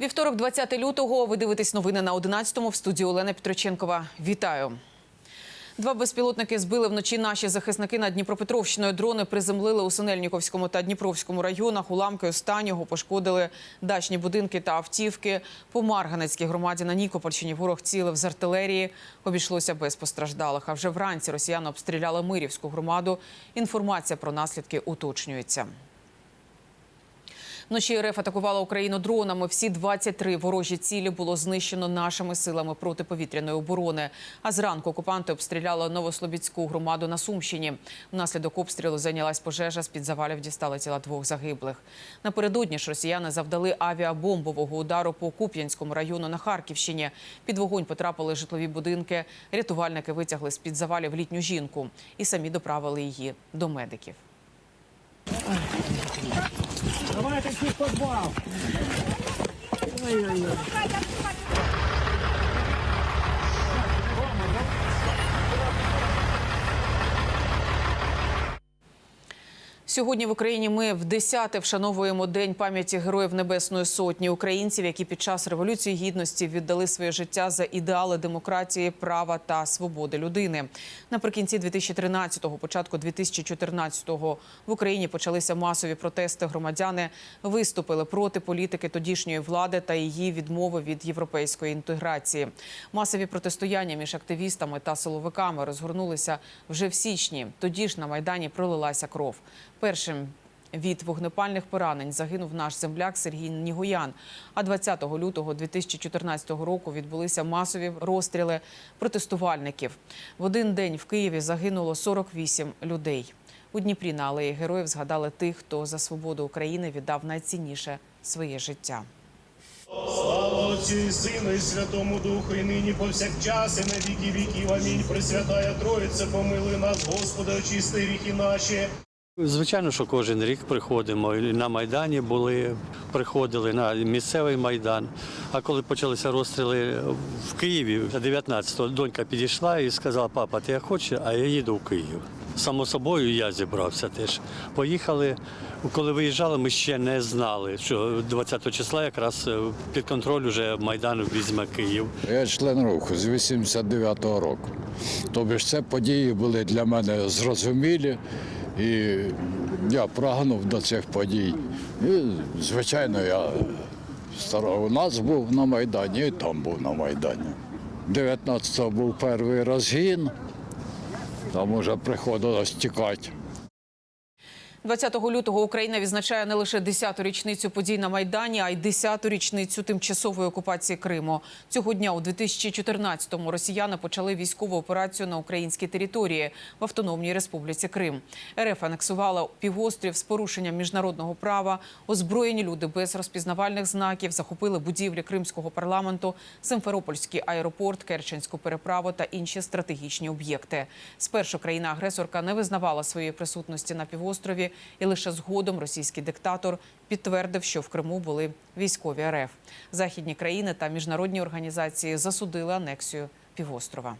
Вівторок, 20 лютого. Ви дивитесь новини на 11-му в студії Олена Петроченкова. Вітаю. Два безпілотники збили вночі наші захисники над Дніпропетровщиною. Дрони приземлили у Синельніковському та Дніпровському районах. Уламки останнього пошкодили дачні будинки та автівки. По Марганецькій громаді на Нікопольщині ворог цілив з артилерії. Обійшлося без постраждалих. А вже вранці росіяни обстріляли Мирівську громаду. Інформація про наслідки уточнюється. Вночі РФ атакувала Україну дронами. Всі 23 ворожі цілі було знищено нашими силами протиповітряної оборони. А зранку окупанти обстріляли Новослобідську громаду на Сумщині. Внаслідок обстрілу зайнялась пожежа. З під завалів дістали тіла двох загиблих. Напередодні ж росіяни завдали авіабомбового удару по Куп'янському району на Харківщині. Під вогонь потрапили житлові будинки. Рятувальники витягли з під завалів літню жінку і самі доправили її до медиків. Давайте всі в підвал. Ой-ой-ой. Сьогодні в Україні ми в десяте вшановуємо День пам'яті героїв Небесної Сотні українців, які під час революції гідності віддали своє життя за ідеали демократії, права та свободи людини. Наприкінці 2013-го, початку 2014-го в Україні почалися масові протести. Громадяни виступили проти політики тодішньої влади та її відмови від європейської інтеграції. Масові протистояння між активістами та силовиками розгорнулися вже в січні. Тоді ж на майдані пролилася кров. Першим від вогнепальних поранень загинув наш земляк Сергій Нігоян. А 20 лютого 2014 року відбулися масові розстріли протестувальників. В один день в Києві загинуло 48 людей. У Дніпрі на алеї героїв згадали тих, хто за свободу України віддав найцінніше своє життя. Слава Отцю і Сину, і Святому Духу, і нині повсякчас, і на віки віків. Амінь. Пресвятая Троїця, помилуй нас, Господи, очисти гріхи наші. Звичайно, що кожен рік приходимо. На Майдані були, приходили на місцевий майдан. А коли почалися розстріли в Києві, 19-го донька підійшла і сказала, папа, ти як хочеш, а я їду в Київ. Само собою я зібрався теж. Поїхали. Коли виїжджали, ми ще не знали, що 20 числа якраз е, під контроль уже Майдан візьме Київ. Я член руху з 89-го року. Тобто це події були для мене зрозумілі, і я прагнув до цих подій. І, звичайно, я старо- у нас був на Майдані, і там був на Майдані. 19-го був перший розгін, там уже приходилось тікати. 20 лютого Україна відзначає не лише 10-ту річницю подій на Майдані, а й 10-ту річницю тимчасової окупації Криму. Цього дня у 2014-му росіяни почали військову операцію на українській території в Автономній Республіці Крим. РФ анексувала півострів з порушенням міжнародного права. Озброєні люди без розпізнавальних знаків захопили будівлі кримського парламенту, Симферопольський аеропорт, Керченську переправу та інші стратегічні об'єкти. Спершу країна-агресорка не визнавала своєї присутності на півострові, і лише згодом російський диктатор підтвердив, що в Криму були військові РФ. Західні країни та міжнародні організації засудили анексію півострова.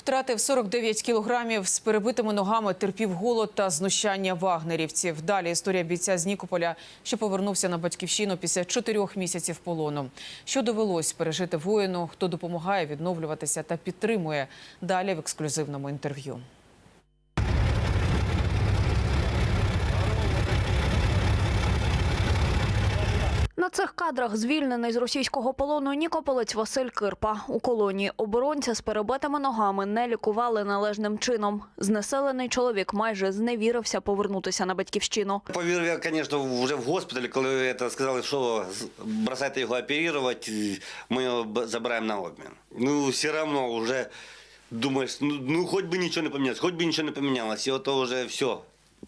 Втратив 49 кілограмів з перебитими ногами, терпів голод та знущання вагнерівців. Далі історія бійця з Нікополя, що повернувся на батьківщину після чотирьох місяців полону. Що довелось пережити воїну, хто допомагає відновлюватися та підтримує. Далі в ексклюзивному інтерв'ю. На цих кадрах звільнений з російського полону Нікополець Василь Кирпа. У колонії оборонця з перебитими ногами не лікували належним чином. Знеселений чоловік майже зневірився повернутися на батьківщину. Повірив я, звісно, вже в госпіталі, коли це сказали, що бросайте його оперувати, ми його забираємо на обмін. Ну, все одно вже думаєш, ну, ну хоч би нічого не помінялося, хоч би нічого не помінялося, і ото вже все.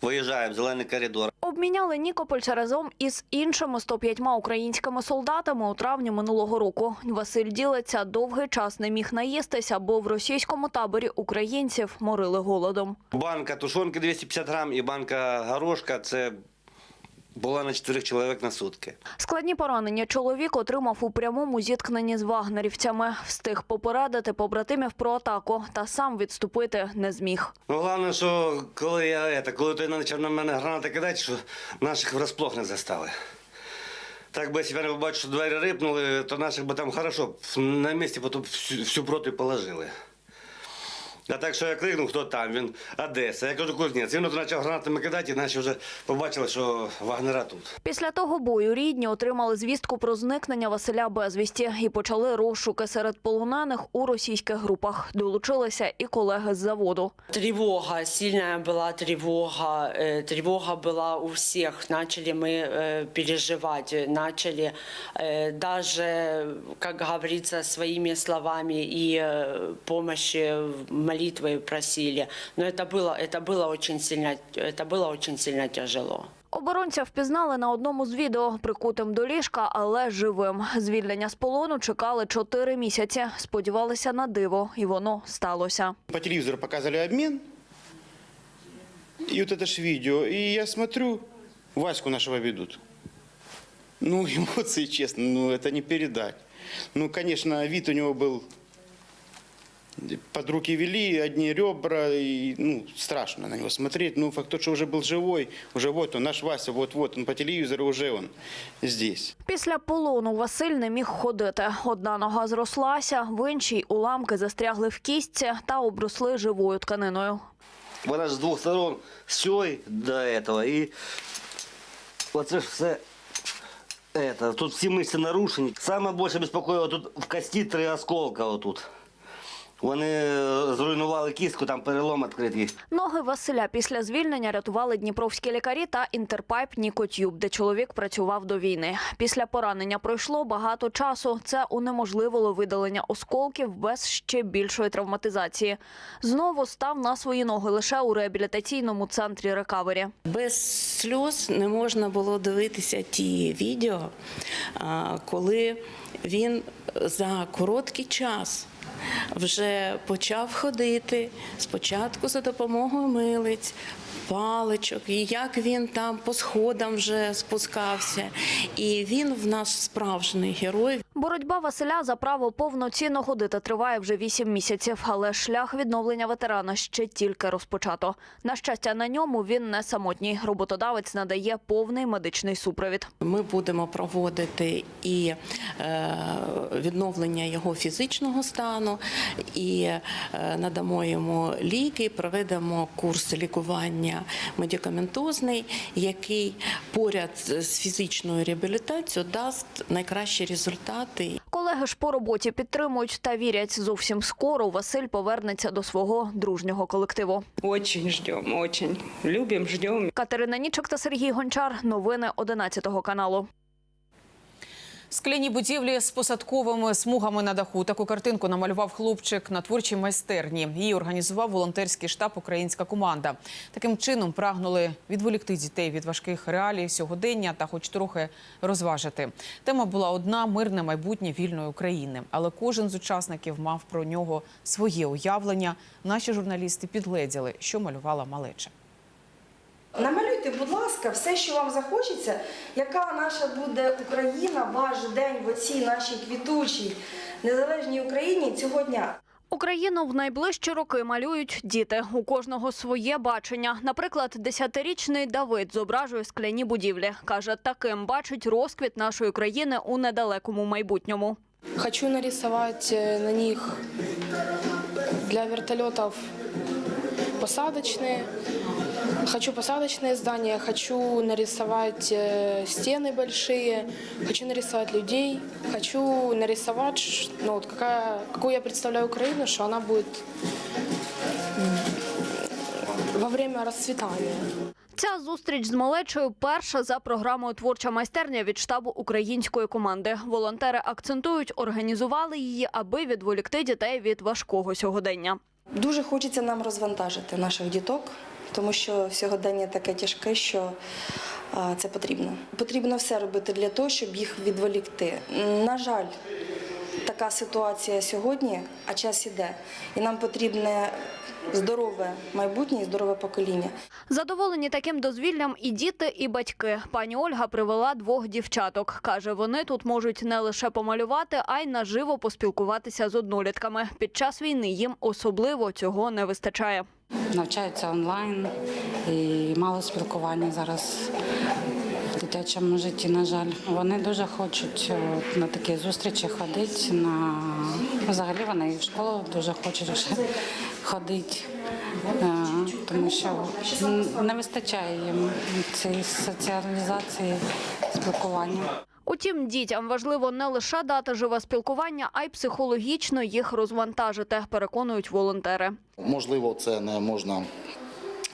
Виїжджаємо в зелений коридор. Обміняли Нікопольця разом із іншими 105 українськими солдатами у травні минулого року. Василь ділиться, довгий час не міг наїстися, бо в російському таборі українців морили голодом. Банка тушонки 250 грам і банка горошка це Була на чотирьох чоловік на сутки. Складні поранення чоловік отримав у прямому зіткненні з вагнерівцями. Встиг попередити побратимів про атаку та сам відступити не зміг. Ну, головне, що коли я это, коли той почав на мене гранати кидати, що наших врасплох не застали. Так би, я не побачив, що двері рипнули, то наших би там хорошо на місці потім всю, всю проти положили. А так, що я крикнув, хто там, він Одеса. Я кажу, кузнець. Він от почав гранатами кидати, і наші вже побачили, що Вагнера тут. Після того бою рідні отримали звістку про зникнення Василя безвісті і почали розшуки серед полонених у російських групах. Долучилися і колеги з заводу. Тревога, сильная была тревога. э, Тревога была у всех. Начали мы э, переживать, э, начали э, даже, как говорится, своими словами и э, помощи, молитвой просили. Но это было, это было очень сильно, это было очень сильно тяжело. Оборонця впізнали на одному з відео прикутим до ліжка, але живим. Звільнення з полону чекали чотири місяці. Сподівалися на диво, і воно сталося. По телевизору показывали обмен. И вот это ж видео. И я смотрю, Ваську нашего ведут. Ну, эмоции, честно, ну, это не передать. Ну, конечно, вид у него был... Под руки вели, одни ребра, и, ну, страшно на него смотреть. Ну, факт тот, что уже был живой, уже вот он, наш Вася, вот-вот, он по телевизору уже он здесь. Після полону Василь не міг ходити. Одна нога зрослася, в іншій уламки застрягли в кістці та обросли живою тканиною. Вона ж з двох сторон з цієї до этого. І оце ж все. Это, тут всі мишці нарушені. Саме більше безпокоїло тут в кості три осколка отут. Вони е, зруйнували кістку, там перелом відкритий. Ноги Василя після звільнення рятували дніпровські лікарі та інтерпайп Нікотюб, де чоловік працював до війни. Після поранення пройшло багато часу. Це унеможливило видалення осколків без ще більшої травматизації. Знову став на свої ноги лише у реабілітаційному центрі рекавері. Без сльоз не можна було дивитися ті відео, коли він за короткий час вже почав ходити спочатку за допомогою милиць. Паличок, і як він там по сходам вже спускався, і він в нас справжній герой. Боротьба Василя за право повноцінно ходити триває вже вісім місяців, але шлях відновлення ветерана ще тільки розпочато. На щастя, на ньому він не самотній. Роботодавець надає повний медичний супровід. Ми будемо проводити і е, відновлення його фізичного стану, і е, надамо йому ліки, проведемо курс лікування медикаментозний, який поряд з фізичною реабілітацією дасть найкращі результати. Колеги ж по роботі підтримують та вірять, зовсім скоро Василь повернеться до свого дружнього колективу. Очень ждем, очень. Любим, ждем. Катерина Нічок та Сергій Гончар. Новини 11 каналу. Скляні будівлі з посадковими смугами на даху. Таку картинку намалював хлопчик на творчій майстерні. Її організував волонтерський штаб Українська команда. Таким чином прагнули відволікти дітей від важких реалій сьогодення та, хоч трохи розважити. Тема була одна мирне майбутнє вільної України. Але кожен з учасників мав про нього своє уявлення. Наші журналісти підгледіли, що малювала малеча. Намалюйте, будь ласка, все, що вам захочеться, яка наша буде Україна, ваш день в оцій нашій квітучій незалежній Україні цього дня. Україну в найближчі роки малюють діти. У кожного своє бачення. Наприклад, десятирічний Давид зображує скляні будівлі. Каже, таким бачить розквіт нашої країни у недалекому майбутньому. Хочу нарисовать э, на них для вертолетов посадочные. Хочу посадочные здания, хочу нарисовать э, стены большие, хочу нарисовать людей, хочу нарисовать, ш- ну, вот какая, какую я представляю Украину, что она будет м, во время расцветания. Ця зустріч з малечою перша за програмою Творча майстерня від штабу української команди. Волонтери акцентують, організували її, аби відволікти дітей від важкого сьогодення. Дуже хочеться нам розвантажити наших діток, тому що сьогодення таке тяжке, що це потрібно. Потрібно все робити для того, щоб їх відволікти. На жаль, така ситуація сьогодні, а час іде. І нам потрібне здорове майбутнє і здорове покоління. Задоволені таким дозвіллям і діти, і батьки. Пані Ольга привела двох дівчаток. Каже, вони тут можуть не лише помалювати, а й наживо поспілкуватися з однолітками. Під час війни їм особливо цього не вистачає. Навчаються онлайн і мало спілкування зараз в дитячому житті, на жаль. Вони дуже хочуть е, на такі зустрічі ходити. На... Взагалі вони і в школу дуже хочуть вже ходити, е, тому що не вистачає їм цієї соціалізації, спілкування. Утім, дітям важливо не лише дати живе спілкування, а й психологічно їх розвантажити, переконують волонтери. Можливо, це не можна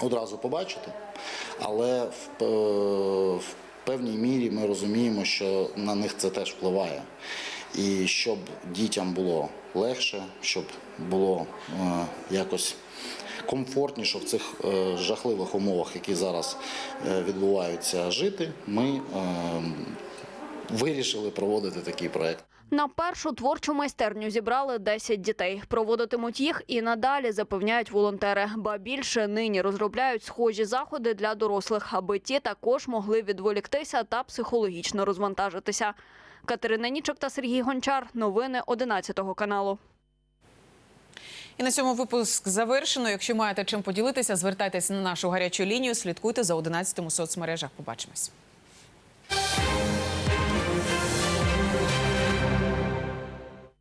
одразу побачити, але в, е, певній мірі ми розуміємо, що на них це теж впливає. І щоб дітям було легше, щоб було е, якось комфортніше в цих е, жахливих умовах, які зараз відбуваються жити, ми вирішили проводити такий проект. На першу творчу майстерню зібрали 10 дітей. Проводитимуть їх і надалі, запевняють волонтери. Ба більше нині розробляють схожі заходи для дорослих, аби ті також могли відволіктися та психологічно розвантажитися. Катерина Нічок та Сергій Гончар. Новини 11 каналу. І на цьому випуск завершено. Якщо маєте чим поділитися, звертайтеся на нашу гарячу лінію. Слідкуйте за 11 у соцмережах. Побачимось.